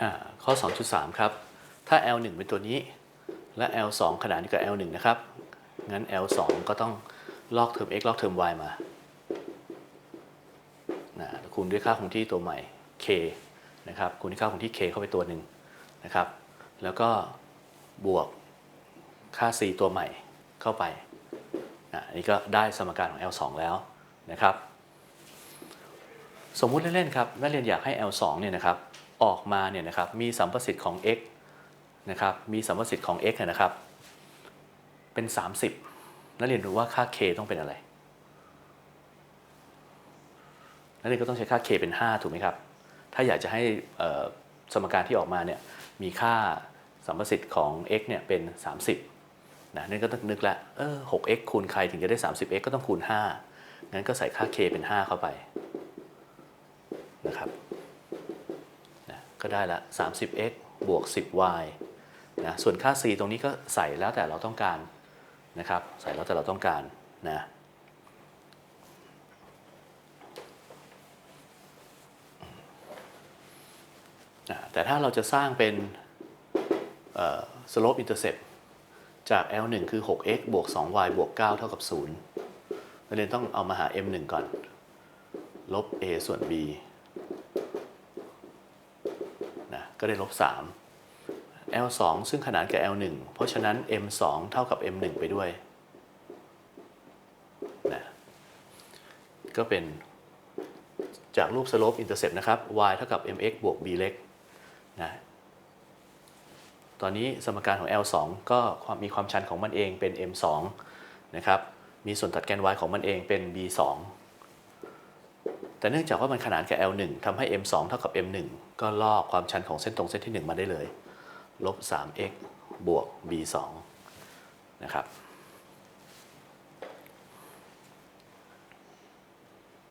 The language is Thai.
อ่าข้อ 2.3 ครับ ถ้า L1 เป็นตัวนี้ และ L2 ขนาดนี้กับ L1 นะครับ งั้น L2 ก็ต้องลอกเทอม x ลอกเทอม y มาคูณด้วยค่าคงที่ตัวใหม่ k นะครับคูณด้วยค่าคงที่ k เข้าไปตัวหนึ่งนะครับ แล้วก็บวกค่า c ตัวใหม่เข้าไปอันนี้ก็ได้สมการของ L2 แล้วนะครับ สมมุติเล่นๆครับนักเรียนอยากให้ L2 เนี่ยนะครับ ออกมาเนี่ยนะครับมีสัมประสิทธิ์ของ x นะครับมีสัมประสิทธิ์ของ x เนี่ยนะครับเป็น 30 นักเรียนรู้ว่าค่า k ต้องเป็นอะไรนักเรียนก็ต้องใช้ค่า k เป็น 5 ถูกไหมครับ ถ้าอยากจะให้สมการที่ออกมาเนี่ยมีค่าสัมประสิทธิ์ของ x เนี่ยเป็น 30นะนั่นก็ต้องนึกละเออ 6x คูณใครถึงจะได้ 30x ก็ต้องคูณ 5 งั้นก็ใส่ค่า k เป็น 5 เข้าไปนะครับ ก็ได้ละ 30x บวก 10y นะส่วนค่า c ตรงนี้ก็ใส่แล้วแต่เราต้องการนะครับใส่แล้วแต่เราต้องการนะแต่ถ้าเราจะสร้างเป็นเอ่อ slope intercept จาก L1 คือ 6x บวก 2y บวก 9 เท่ากับ 0นักเรียนต้องเอามาหา m1 ก่อน ลบ a ส่วน b นะ ก็ได้ลบ 3 L2 ซึ่งขนานกับ L1 เพราะฉะนั้น M2 เท่ากับ M1 ไปด้วยนะก็เป็นจากรูป slope intercept นะครับ y เท่ากับ mx บวก b เล็กนะตอนนี้สมการของ L2 ก็ความมีความชันของมันเองเป็น M2 นะครับ มีส่วนตัดแกน y ของมันเองเป็น b2 แต่เนื่องจากว่ามันขนานกับ L1 ทำให้ M2 เท่ากับ M1 ก็ลอกความชันของเส้นตรงเส้นที่ 1 มาได้เลยลบ 3x บวก b2 นะครับ